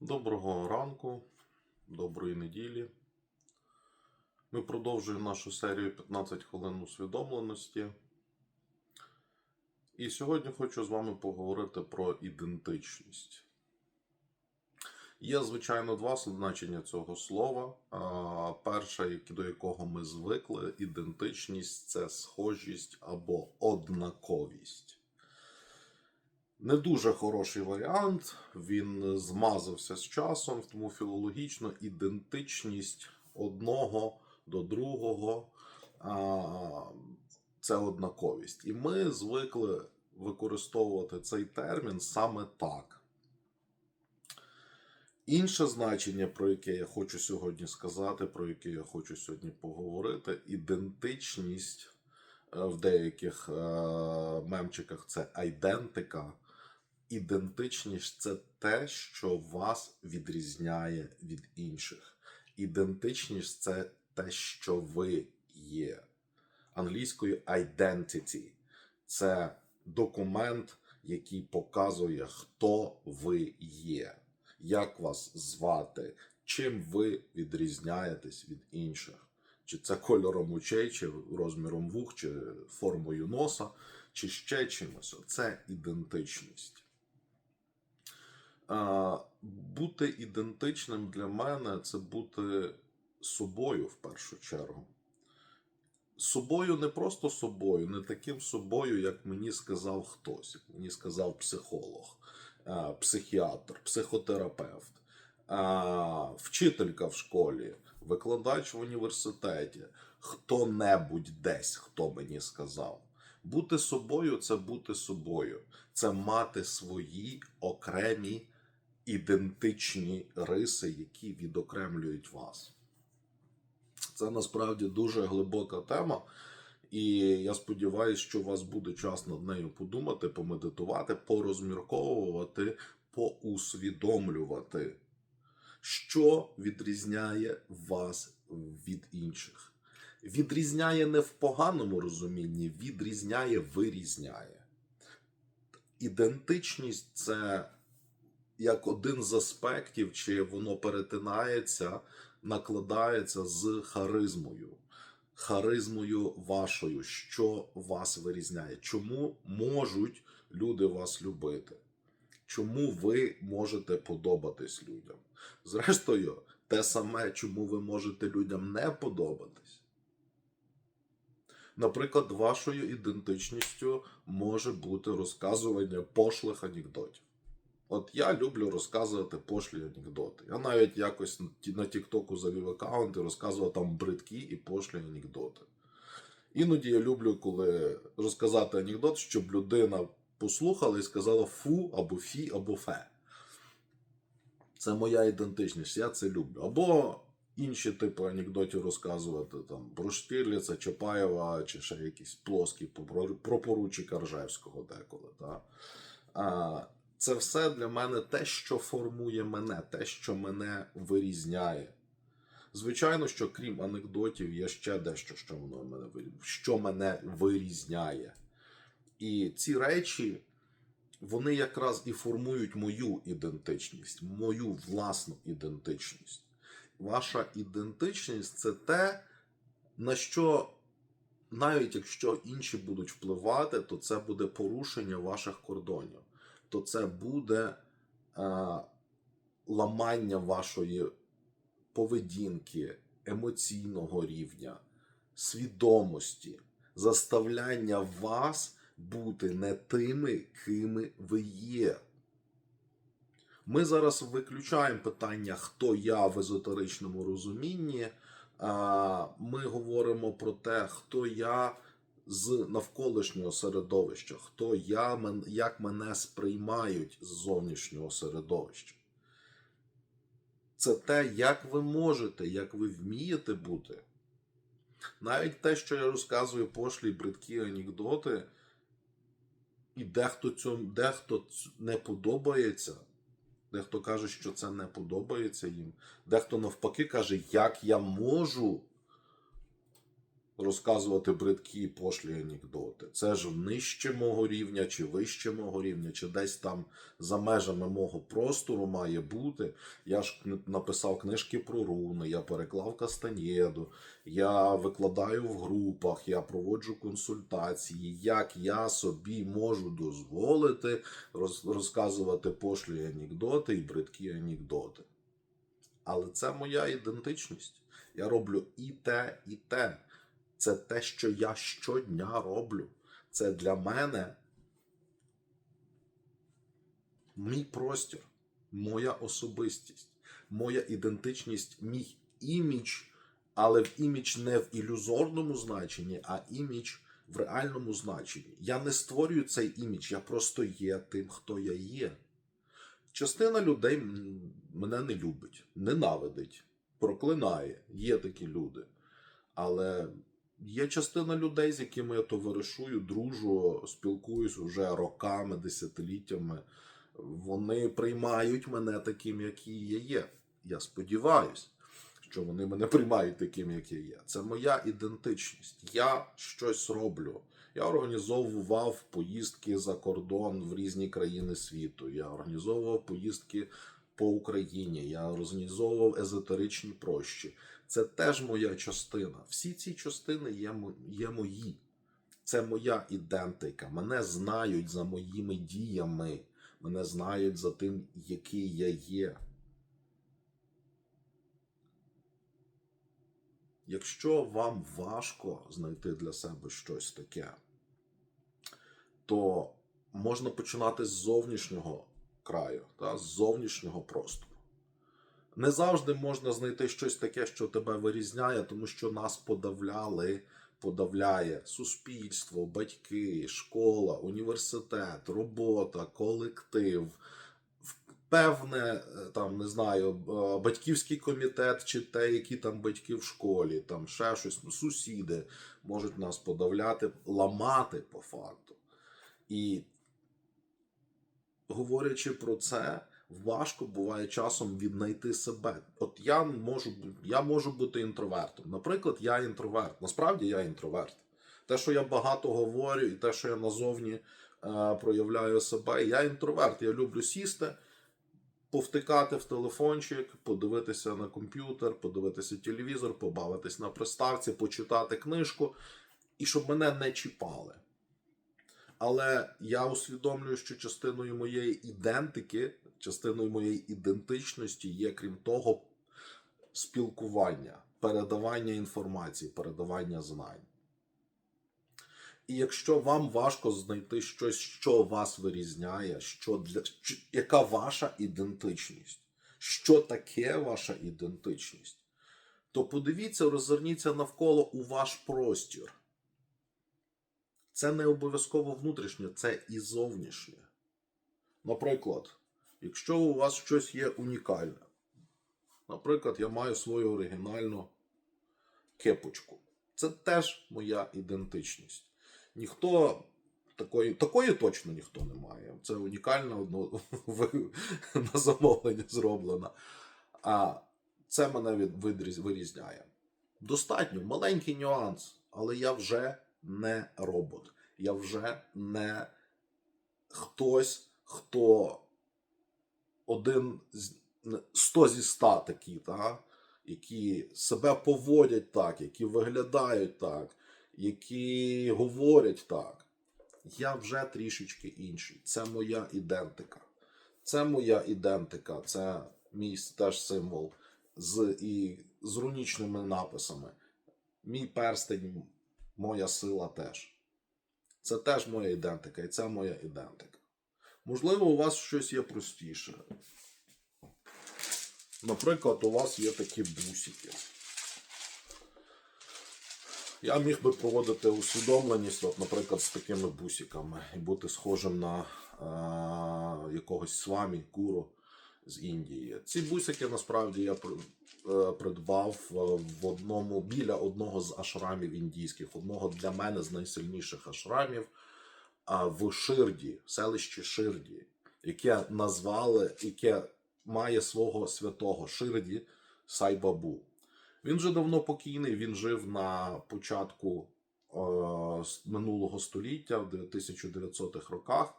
Доброго ранку, доброї неділі. Ми продовжуємо нашу серію 15 хвилин усвідомленості. І сьогодні хочу з вами поговорити про ідентичність. Є, звичайно, два значення цього слова. Перше, до якого ми звикли, ідентичність це схожість або однаковість. Не дуже хороший варіант. Він змазався з часом, тому філологічно ідентичність одного до другого це однаковість. І ми звикли використовувати цей термін саме так. Інше значення, про яке я хочу сьогодні сказати, про яке я хочу сьогодні поговорити, ідентичність е, в деяких е, мемчиках це айдентика. Ідентичність це те, що вас відрізняє від інших. Ідентичність це те, що ви є. Англійською identity це документ, який показує, хто ви є, як вас звати, чим ви відрізняєтесь від інших. Чи це кольором очей, чи розміром вух, чи формою носа, чи ще чимось. Це ідентичність. Бути ідентичним для мене це бути собою в першу чергу. Собою не просто собою, не таким собою, як мені сказав хтось, як мені сказав психолог, психіатр, психотерапевт, вчителька в школі, викладач в університеті, хто-небудь десь, хто мені сказав. Бути собою це бути собою, це мати свої окремі ідентичні риси, які відокремлюють вас. Це насправді дуже глибока тема, і я сподіваюся, що у вас буде час над нею подумати, помедитувати, порозмірковувати, поусвідомлювати, що відрізняє вас від інших. Відрізняє не в поганому розумінні, відрізняє, вирізняє. Ідентичність це як один з аспектів, чи воно перетинається, накладається з харизмою. Харизмою вашою, що вас вирізняє. Чому можуть люди вас любити? Чому ви можете подобатись людям? Зрештою, те саме, чому ви можете людям не подобатись. Наприклад, вашою ідентичністю може бути розказування пошлих анекдотів. От я люблю розказувати пошлі анекдоти. Я навіть якось на Тіктоку завів аккаунт і розказував там бридкі і пошлі анекдоти. Іноді я люблю, коли розказати анекдот, щоб людина послухала і сказала фу, або фі, або фе. Це моя ідентичність, я це люблю. Або інші типи анекдотів розказувати там про Штірліца, Чапаєва, чи ще якісь плоскі про, поручика Ржевського деколи. Та? А, це все для мене те, що формує мене, те, що мене вирізняє. Звичайно, що крім анекдотів, є ще дещо, що воно мене що мене вирізняє. І ці речі, вони якраз і формують мою ідентичність, мою власну ідентичність. Ваша ідентичність це те, на що, навіть якщо інші будуть впливати, то це буде порушення ваших кордонів то це буде е, ламання вашої поведінки, емоційного рівня, свідомості, заставляння вас бути не тими, кими ви є. Ми зараз виключаємо питання, хто я в езотеричному розумінні. Ми говоримо про те, хто я з навколишнього середовища, хто я, як мене сприймають з зовнішнього середовища. Це те, як ви можете, як ви вмієте бути. Навіть те, що я розказую пошлі бридкі анекдоти, і дехто цьому, дехто не подобається, дехто каже, що це не подобається їм, дехто навпаки каже, як я можу розказувати бридкі і пошлі анекдоти. Це ж нижче мого рівня, чи вище мого рівня, чи десь там за межами мого простору має бути. Я ж написав книжки про руни, я переклав Кастанєду, я викладаю в групах, я проводжу консультації. Як я собі можу дозволити роз- розказувати пошлі анекдоти і бридкі анекдоти. Але це моя ідентичність. Я роблю і те, і те. Це те, що я щодня роблю. Це для мене мій простір, моя особистість, моя ідентичність, мій імідж, але в імідж не в ілюзорному значенні, а імідж в реальному значенні. Я не створюю цей імідж, я просто є тим, хто я є. Частина людей мене не любить, ненавидить, проклинає. Є такі люди. Але є частина людей, з якими я товаришую, дружу, спілкуюсь уже роками, десятиліттями. Вони приймають мене таким, який я є. Я сподіваюся, що вони мене приймають таким, як я є. Це моя ідентичність. Я щось роблю. Я організовував поїздки за кордон в різні країни світу. Я організовував поїздки по Україні. Я організовував езотеричні прощі. Це теж моя частина. Всі ці частини є, є мої. Це моя ідентика. Мене знають за моїми діями. Мене знають за тим, який я є. Якщо вам важко знайти для себе щось таке, то можна починати з зовнішнього краю, та, з зовнішнього простору. Не завжди можна знайти щось таке, що тебе вирізняє, тому що нас подавляли, подавляє суспільство, батьки, школа, університет, робота, колектив, певне, е, там, не знаю, е, батьківський комітет, чи те, які там батьки в школі, там ще щось, ну, сусіди можуть нас подавляти, ламати по факту. І говорячи про це, важко буває часом віднайти себе. От я можу, я можу бути інтровертом. Наприклад, я інтроверт. Насправді я інтроверт. Те, що я багато говорю, і те, що я назовні е, проявляю себе, я інтроверт. Я люблю сісти, повтикати в телефончик, подивитися на комп'ютер, подивитися телевізор, побавитись на приставці, почитати книжку, і щоб мене не чіпали. Але я усвідомлюю, що частиною моєї ідентики, частиною моєї ідентичності є, крім того, спілкування, передавання інформації, передавання знань. І якщо вам важко знайти щось, що вас вирізняє, що для, що- яка ваша ідентичність, що таке ваша ідентичність, то подивіться, розверніться навколо у ваш простір. Це не обов'язково внутрішнє, це і зовнішнє. Наприклад, якщо у вас щось є унікальне, наприклад, я маю свою оригінальну кепочку. Це теж моя ідентичність. Ніхто такої, такої точно ніхто не має. Це унікальна одно, на замовлення зроблена. А це мене вирізняє. Достатньо маленький нюанс, але я вже не робот. Я вже не хтось, хто один з 100 зі 100 такі, та? які себе поводять так, які виглядають так, які говорять так. Я вже трішечки інший. Це моя ідентика. Це моя ідентика, це мій теж символ з, і, з рунічними написами. Мій перстень, моя сила теж. Це теж моя ідентика, і це моя ідентика. Можливо, у вас щось є простіше. Наприклад, у вас є такі бусики. Я міг би проводити усвідомленість, от, наприклад, з такими бусиками, і бути схожим на е- якогось свамі, куру з Індії. Ці бусики насправді я е, придбав е, в одному біля одного з ашрамів індійських, одного для мене з найсильніших ашрамів в Ширді, селищі Ширді, яке назвали, яке має свого святого Ширді Сайбабу. Він вже давно покійний, він жив на початку е, минулого століття, в 1900-х роках.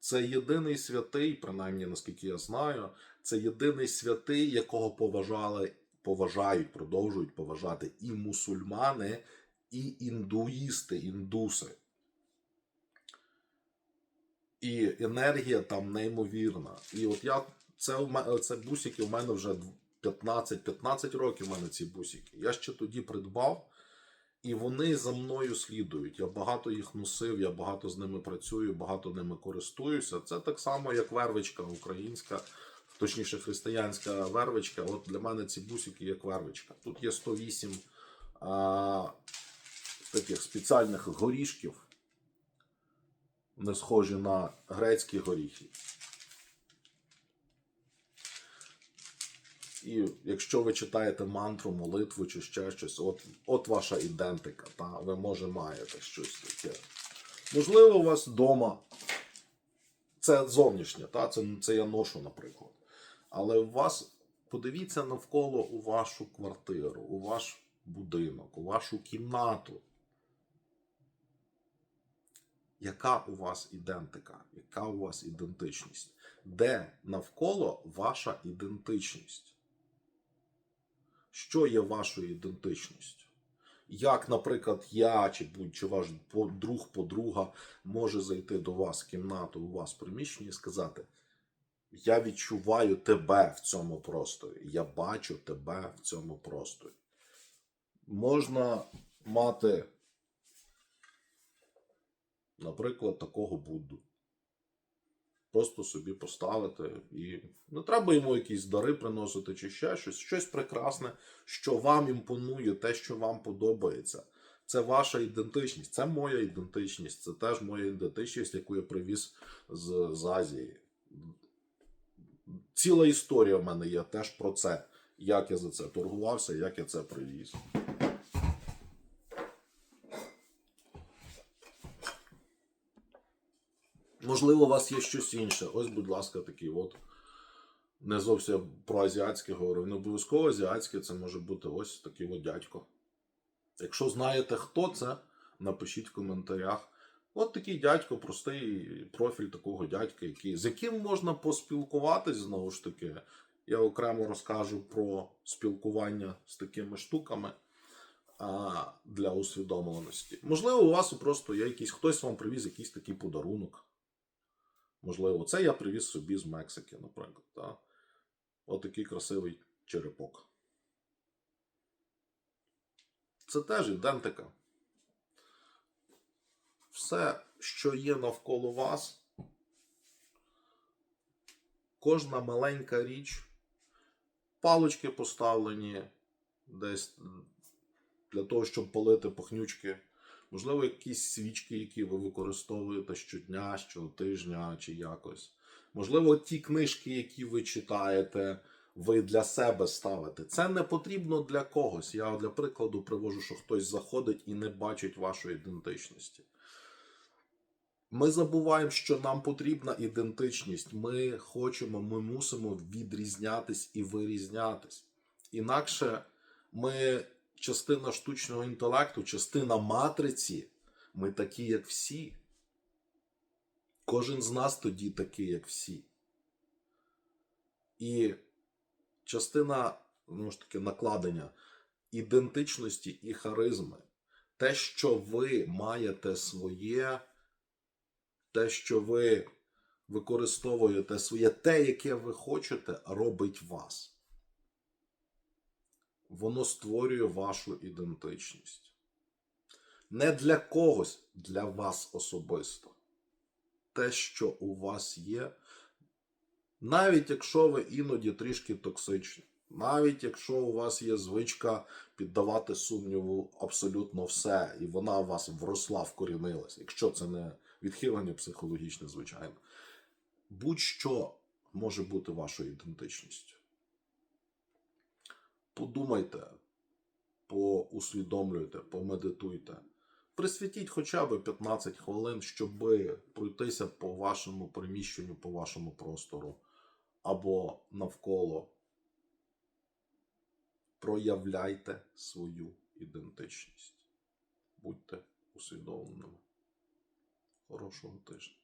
Це єдиний святий, принаймні наскільки я знаю, це єдиний святий, якого поважали, поважають, продовжують поважати і мусульмани, і індуїсти, індуси. І енергія там неймовірна. І от я це, у мене- це бусики у мене вже 15-15 років у мене ці бусики. Я ще тоді придбав, і вони за мною слідують. Я багато їх носив, я багато з ними працюю, багато ними користуюся. Це так само, як вервичка українська, точніше, християнська вервичка. От для мене ці бусики як вервичка. Тут є 108 а, таких спеціальних горішків, не схожі на грецькі горіхи. І якщо ви читаєте мантру, молитву чи ще щось, от, от ваша ідентика, та ви може маєте щось таке. Можливо, у вас вдома це зовнішнє, та? Це, це я ношу, наприклад. Але у вас подивіться навколо у вашу квартиру, у ваш будинок, у вашу кімнату. Яка у вас ідентика? Яка у вас ідентичність? Де навколо ваша ідентичність? Що є вашою ідентичністю? Як, наприклад, я чи будь-чи ваш друг, подруга може зайти до вас в кімнату, у вас в приміщенні і сказати: Я відчуваю тебе в цьому просторі, я бачу тебе в цьому просторі. Можна мати, наприклад, такого Будду. Просто собі поставити і не треба йому якісь дари приносити чи ще щось, щось прекрасне, що вам імпонує, те, що вам подобається. Це ваша ідентичність, це моя ідентичність, це теж моя ідентичність, яку я привіз з, з Азії. Ціла історія в мене є теж про це, як я за це торгувався, як я це привіз. Можливо, у вас є щось інше. Ось, будь ласка, такий от. Не зовсім про азіатське говорю. Не обов'язково азіатське, це може бути ось такий от дядько. Якщо знаєте, хто це, напишіть в коментарях. От такий дядько, простий профіль такого дядька, який, з яким можна поспілкуватись знову ж таки. Я окремо розкажу про спілкування з такими штуками а, для усвідомленості. Можливо, у вас просто є якийсь, хтось вам привіз якийсь такий подарунок. Можливо, це я привіз собі з Мексики, наприклад. Та? Отакий красивий черепок. Це теж ідентика. Все, що є навколо вас, кожна маленька річ, палочки поставлені десь для того, щоб палити пахнючки. Можливо, якісь свічки, які ви використовуєте щодня, щотижня чи якось. Можливо, ті книжки, які ви читаєте, ви для себе ставите. Це не потрібно для когось. Я для прикладу привожу, що хтось заходить і не бачить вашої ідентичності. Ми забуваємо, що нам потрібна ідентичність. Ми хочемо, ми мусимо відрізнятись і вирізнятись. Інакше ми частина штучного інтелекту, частина матриці. Ми такі, як всі. Кожен з нас тоді такий, як всі. І частина, ну ж таки, накладення ідентичності і харизми. Те, що ви маєте своє, те, що ви використовуєте своє, те, яке ви хочете, робить вас. Воно створює вашу ідентичність. Не для когось, для вас особисто. Те, що у вас є, навіть якщо ви іноді трішки токсичні, навіть якщо у вас є звичка піддавати сумніву абсолютно все, і вона у вас вросла, вкорінилась, якщо це не відхилення психологічне, звичайно, будь-що може бути вашою ідентичністю. Подумайте, поусвідомлюйте, помедитуйте. Присвятіть хоча б 15 хвилин, щоб пройтися по вашому приміщенню, по вашому простору або навколо. проявляйте свою ідентичність. Будьте усвідомленими. Хорошого тижня.